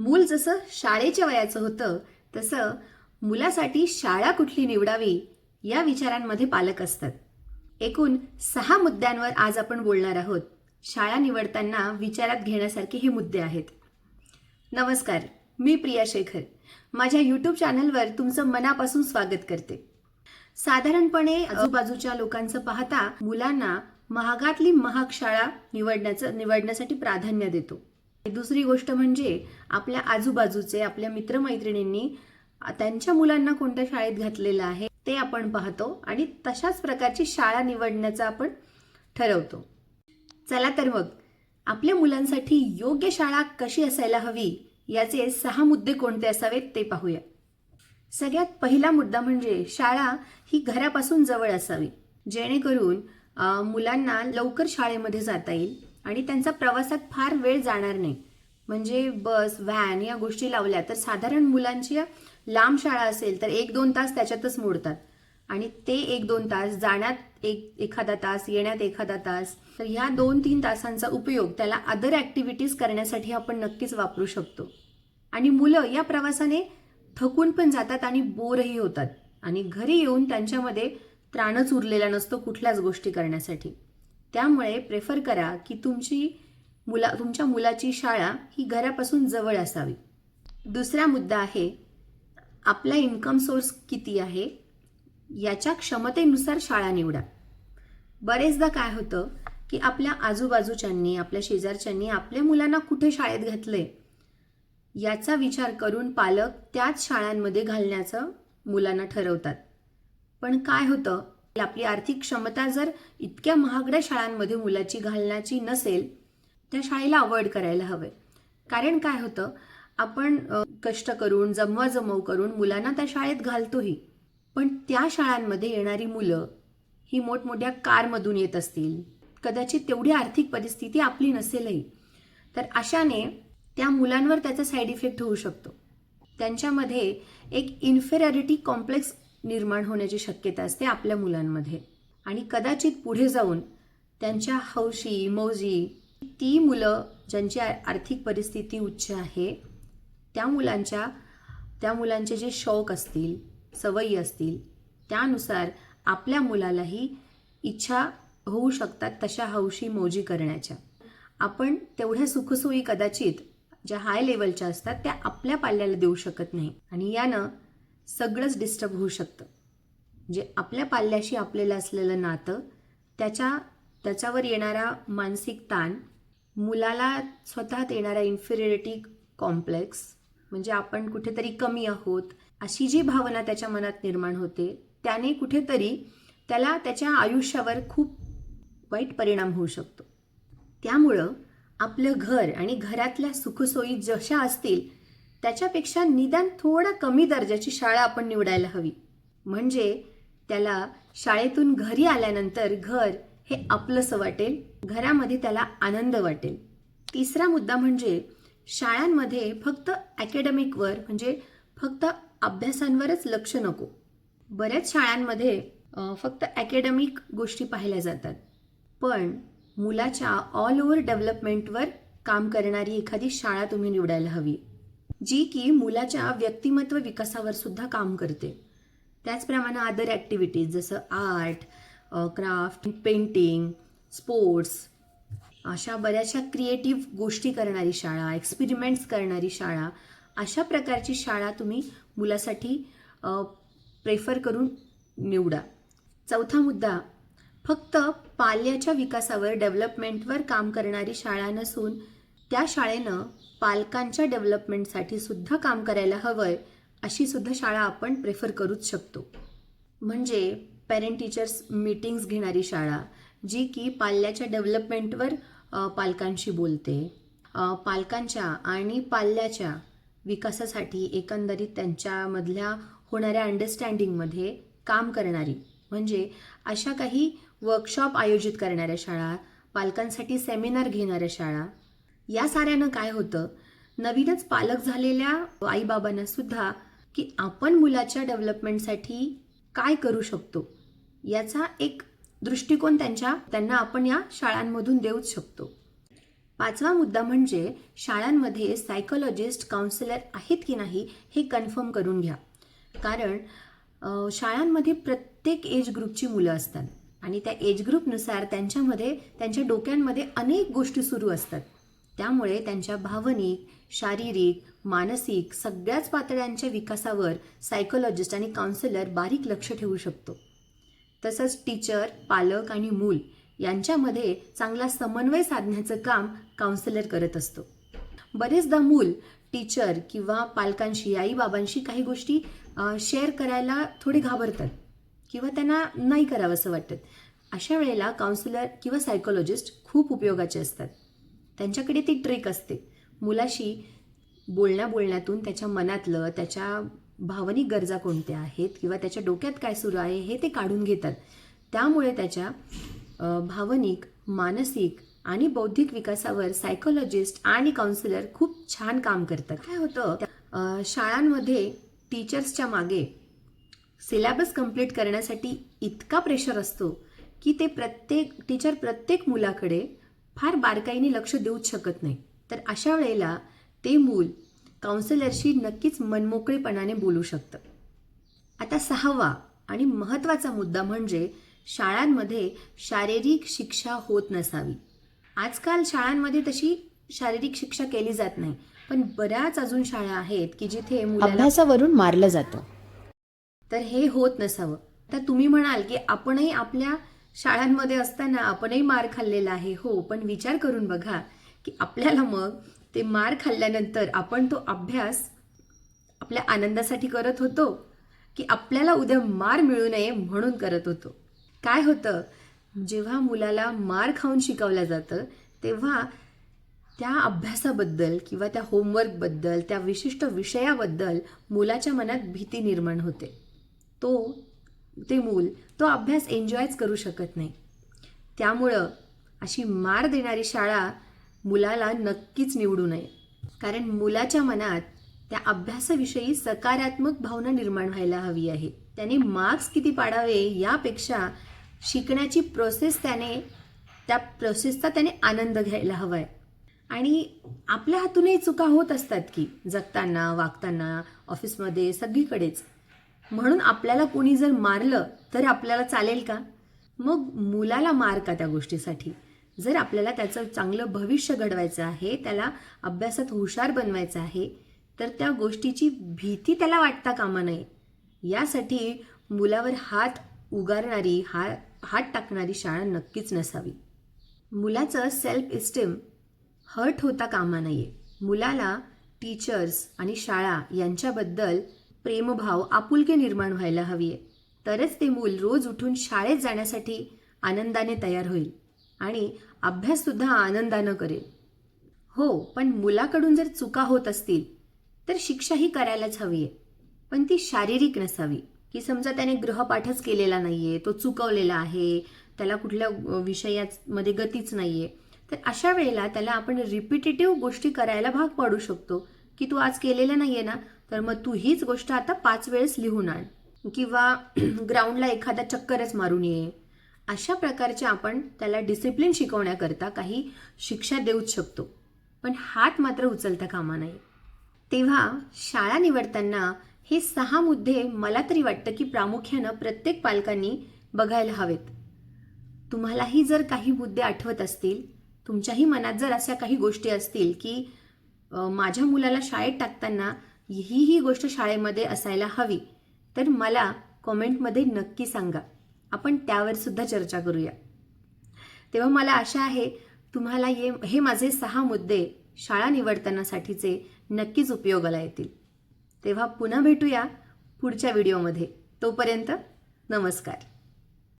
मूल जसं शाळेच्या वयाचं होतं तसं मुलासाठी शाळा कुठली निवडावी या विचारांमध्ये पालक असतात. एकूण सहा मुद्द्यांवर आज आपण बोलणार आहोत. शाळा निवडताना विचारात घेण्यासारखे हे मुद्दे आहेत. नमस्कार मी प्रिया शेखर. माझ्या यूट्यूब चॅनलवर तुमचं मनापासून स्वागत करते. साधारणपणे आजूबाजूच्या लोकांचं पाहता मुलांना महागातली महाग शाळा निवडण्याचं निवडण्यासाठी प्राधान्य देतो. दुसरी गोष्ट म्हणजे आपल्या आजूबाजूचे आपल्या मित्रमैत्रिणींनी त्यांच्या मुलांना कोणत्या शाळेत घातलेलं आहे ते आपण पाहतो आणि तशाच प्रकारची शाळा निवडण्याचा आपण ठरवतो. चला तर मग आपल्या मुलांसाठी योग्य शाळा कशी असायला हवी याचे सहा मुद्दे कोणते असावेत ते पाहूया. सगळ्यात पहिला मुद्दा म्हणजे शाळा ही घरापासून जवळ असावी जेणेकरून मुलांना लवकर शाळेमध्ये जाता येईल. आणि त्यांचा प्रवासात फार वेळ जाणार नाही. म्हणजे बस व्हॅन या गोष्टी लावल्या तर साधारण मुलांची लांब शाळा असेल तर एक दोन तास त्याच्यातच मोडतात. आणि ते एक दोन तास जाण्यात एक एखादा तास येण्यात एखादा तास तर ह्या दोन तीन तासांचा उपयोग त्याला अदर ॲक्टिव्हिटीज करण्यासाठी आपण नक्कीच वापरू शकतो. आणि मुलं या प्रवासाने थकून पण जातात आणि बोरही होतात. आणि घरी येऊन त्यांच्यामध्ये त्राणच उरलेला नसतो कुठल्याच गोष्टी करण्यासाठी. त्यामुळे प्रेफर करा की तुमची मुला तुमच्या मुलाची शाळा ही घरापासून जवळ असावी. दुसरा मुद्दा आहे आपला इन्कम सोर्स किती आहे? याच्या क्षमतेनुसार शाळा निवडा. बरेचदा काय होतं की आपल्या आजूबाजूच्यांनी आपल्या शेजारच्यांनी आपल्या मुलांना कुठे शाळेत घातलंय? याचा विचार करून पालक त्याच शाळांमध्ये घालण्याचं मुलांना ठरवतात. पण काय होतं आपली आर्थिक क्षमता जर इतक्या महागड्या शाळांमध्ये मुलाची घालण्याची नसेल त्या शाळेला अवॉइड करायला हवे. कारण काय होतं? आपण कष्ट करून जमवाजमव करून मुलांना त्या शाळेत घालतोही. पण त्या शाळांमध्ये येणारी मुलं ही मोठमोठ्या कारमधून येत असतील. कदाचित तेवढी आर्थिक परिस्थिती आपली नसेलही. तर अशाने त्या मुलांवर त्याचा साईड इफेक्ट होऊ शकतो. त्यांच्यामध्ये एक इन्फेरियरिटी कॉम्प्लेक्स निर्माण होण्याची शक्यता असते आपल्या मुलांमध्ये. आणि कदाचित पुढे जाऊन त्यांच्या हौशी मौजी ती मुलं ज्यांची आर्थिक परिस्थिती उच्च आहे त्या मुलांच्या त्या मुलांचे जे शौक असतील सवयी असतील त्यानुसार आपल्या मुलालाही इच्छा होऊ शकतात तशा हौशी मौजी करण्याच्या. आपण तेवढ्या सुखसोयी कदाचित ज्या हाय लेवलच्या असतात त्या आपल्या पाल्याला देऊ शकत नाही. आणि यानं सगळंच डिस्टर्ब होऊ शकतं. जे आपल्या पाल्याशी आपल्याला असलेलं नातं त्याच्या त्याच्यावर येणारा मानसिक ताण मुलाला स्वतःत येणारा इन्फिरियरिटी कॉम्प्लेक्स म्हणजे आपण कुठेतरी कमी आहोत अशी जी भावना त्याच्या मनात निर्माण होते त्याने कुठेतरी त्याला त्याच्या आयुष्यावर खूप वाईट परिणाम होऊ शकतो. त्यामुळं आपलं घर आणि घरातल्या सुखसोयी जशा असतील त्याच्यापेक्षा निदान थोडा कमी दर्जाची शाळा आपण निवडायला हवी. म्हणजे त्याला शाळेतून घरी आल्यानंतर घर हे आपलंसं वाटेल घरामध्ये त्याला आनंद वाटेल. तिसरा मुद्दा म्हणजे शाळांमध्ये फक्त अकॅडमिकवर म्हणजे फक्त अभ्यासांवरच लक्ष नको. बऱ्याच शाळांमध्ये फक्त अकॅडमिक गोष्टी पाहिल्या जातात. पण मुलाच्या ऑल ओव्हर डेव्हलपमेंटवर काम करणारी एखादी शाळा तुम्ही निवडायला हवी. जी की मुलाच्या व्यक्तिमत्व विकासावर सुद्धा काम करते. त्याचप्रमाणे अदर ॲक्टिव्हिटीज जसं आर्ट क्राफ्ट पेंटिंग स्पोर्ट्स अशा बऱ्याचशा क्रिएटिव्ह गोष्टी करणारी शाळा एक्सपेरिमेंट्स करणारी शाळा अशा प्रकारची शाळा तुम्ही मुलासाठी प्रेफर करून निवडा. चौथा मुद्दा फक्त पाल्याच्या विकासावर डेव्हलपमेंटवर काम करणारी शाळा नसून त्या शाळेनं पालकांच्या डेव्हलपमेंटसाठी सुद्धा काम करायला हवंय अशी सुद्धा शाळा आपण प्रेफर करूच शकतो. म्हणजे पेरेंट टीचर्स मीटिंग्स घेणारी शाळा जी की पाल्याच्या डेव्हलपमेंटवर पालकांशी बोलते. पालकांच्या आणि पाल्याच्या विकासासाठी एकंदरीत त्यांच्यामधल्या होणाऱ्या अंडरस्टँडिंगमध्ये काम करणारी म्हणजे अशा काही वर्कशॉप आयोजित करणाऱ्या शाळा पालकांसाठी सेमिनार घेणाऱ्या शाळा या साऱ्यानं काय होतं? नवीनच पालक झालेल्या आईबाबांना सुद्धा की आपण मुलाच्या डेव्हलपमेंटसाठी काय करू शकतो? याचा एक दृष्टिकोन त्यांच्या त्यांना आपण या शाळांमधून देऊच शकतो. पाचवा मुद्दा म्हणजे शाळांमध्ये सायकोलॉजिस्ट काउन्सिलर आहेत की नाही हे कन्फर्म करून घ्या. कारण शाळांमध्ये प्रत्येक एज ग्रुपची मुलं असतात. आणि त्या एज ग्रुपनुसार त्यांच्यामध्ये त्यांच्या डोक्यांमध्ये अनेक गोष्टी सुरू असतात. त्यामुळे त्यांच्या भावनिक शारीरिक मानसिक सगळ्याच पातळ्यांच्या विकासावर सायकोलॉजिस्ट आणि काउन्सिलर बारीक लक्ष ठेवू शकतो. तसंच टीचर पालक आणि मूल यांच्यामध्ये चांगला समन्वय साधण्याचं काम काउन्सिलर करत असतो. बरेचदा मूल टीचर किंवा पालकांशी आईबाबांशी काही गोष्टी शेअर करायला थोडे घाबरतात किंवा त्यांना नाही करावंसं वाटत. अशा वेळेला काउन्सिलर किंवा सायकोलॉजिस्ट खूप उपयोगाचे असतात. त्यांच्याकडे ती ट्रिक असते. मुलाशी बोलण्या बोलण्यातून त्याच्या मनातलं त्याच्या भावनिक गरजा कोणत्या आहेत किंवा त्याच्या डोक्यात काय सुरू आहे हे ते काढून घेतात. त्यामुळे त्याच्या भावनिक मानसिक आणि बौद्धिक विकासावर सायकोलॉजिस्ट आणि काउन्सिलर खूप छान काम करतात. काय होतं? शाळांमध्ये टीचर्सच्या मागे सिलेबस कंप्लीट करण्यासाठी इतका प्रेशर असतो की ते प्रत्येक टीचर प्रत्येक मुलाकडे फार बारकाईने लक्ष देऊच शकत नाही. तर अशा वेळेला ते मूल काउन्सिलरशी नक्कीच मनमोकळेपणाने बोलू शकतं. आता सहावा आणि महत्त्वाचा मुद्दा म्हणजे शाळांमध्ये शारीरिक शिक्षा होत नसावी. आजकाल शाळांमध्ये तशी शारीरिक शिक्षा केली जात नाही पण बऱ्याच अजून शाळा आहेत की जिथे अभ्यासावरून मारलं जातं. तर हे होत नसावं. तर तुम्ही म्हणाल की आपणही आपल्या शाळांमध्ये असताना आपणही मार खाल्लेला आहे हो. पण विचार करून बघा की आपल्याला मग ते मार खाल्ल्यानंतर आपण तो अभ्यास आपल्या आनंदासाठी करत होतो की आपल्याला उद्या मार मिळू नये म्हणून करत होतो? काय होतं? जेव्हा मुलाला मार खाऊन शिकवलं जातं तेव्हा त्या अभ्यासाबद्दल किंवा त्या होमवर्कबद्दल त्या विशिष्ट विषयाबद्दल मुलाच्या मनात भीती निर्माण होते. तो ते मूल तो अभ्यास एन्जॉयच करू शकत नाही. त्यामुळं अशी मार देणारी शाळा मुलाला नक्कीच निवडू नये. कारण मुलाच्या मनात त्या अभ्यासाविषयी सकारात्मक भावना निर्माण व्हायला हवी आहे. त्याने मार्क्स किती पाडावे यापेक्षा शिकण्याची प्रोसेस त्याने त्या प्रोसेसचा त्याने आनंद घ्यायला हवा आहे आणि आपल्या हातूनही चुका होत असतात की जगताना वागताना ऑफिसमध्ये सगळीकडेच. म्हणून आपल्याला कोणी जर मारलं तर आपल्याला चालेल का? मग मुलाला मार का त्या गोष्टीसाठी? जर आपल्याला त्याचं चांगलं भविष्य घडवायचं आहे त्याला अभ्यासात हुशार बनवायचं आहे तर त्या गोष्टीची भीती त्याला वाटता कामा नये. यासाठी मुलावर हात उगारणारी हा हात टाकणारी शाळा नक्कीच नसावी. मुलाचं सेल्फ इस्टीम हर्ट होता कामा नये. मुलाला टीचर्स आणि शाळा यांच्याबद्दल प्रेमभाव आपुलकी निर्माण व्हायला हवी आहे तरच ते मूल रोज उठून शाळेत जाण्यासाठी आनंदाने तयार होईल आणि अभ्याससुद्धा आनंदानं करेल. हो पण मुलाकडून जर चुका होत असतील तर शिक्षा ही करायलाच हवी आहे पण ती शारीरिक नसावी. की समजा त्याने ग्रहपाठच केलेला नाही आहे तो चुकवलेला आहे त्याला कुठल्या विषयामध्ये गतीच नाही आहे तर अशा वेळेला त्याला आपण रिपिटेटिव्ह गोष्टी करायला भाग पाडू शकतो. की तू आज केलेलं नाही आहे ना तर मग तू हीच गोष्ट आता पाच वेळेस लिहून आण. किंवा ग्राउंडला एखादा चक्करच मारून ये. अशा प्रकारचे आपण त्याला डिसिप्लिन शिकवण्याकरता काही शिक्षा देऊच शकतो. पण हात मात्र उचलता कामा नये. तेव्हा शाळा निवडताना हे सहा मुद्दे मला तरी वाटतं की प्रामुख्यानं प्रत्येक पालकांनी बघायला हवेत. तुम्हालाही जर काही मुद्दे आठवत असतील तुमच्याही मनात जर अशा काही गोष्टी असतील की माझ्या मुलाला शाळेत टाकताना ही ही गोष्ट शाळेमध्ये असायला हवी. तर मला कॉमेंटमध्ये नक्की सांगा. आपण त्यावर सुद्धा चर्चा करूया. तेव्हा मला आशा आहे तुम्हाला ये हे माझे सहा मुद्दे शाळा निवडतानासाठीचे नक्कीच उपयोगाला येतील. तेव्हा पुन्हा भेटूया पुढच्या व्हिडिओमध्ये. तोपर्यंत नमस्कार.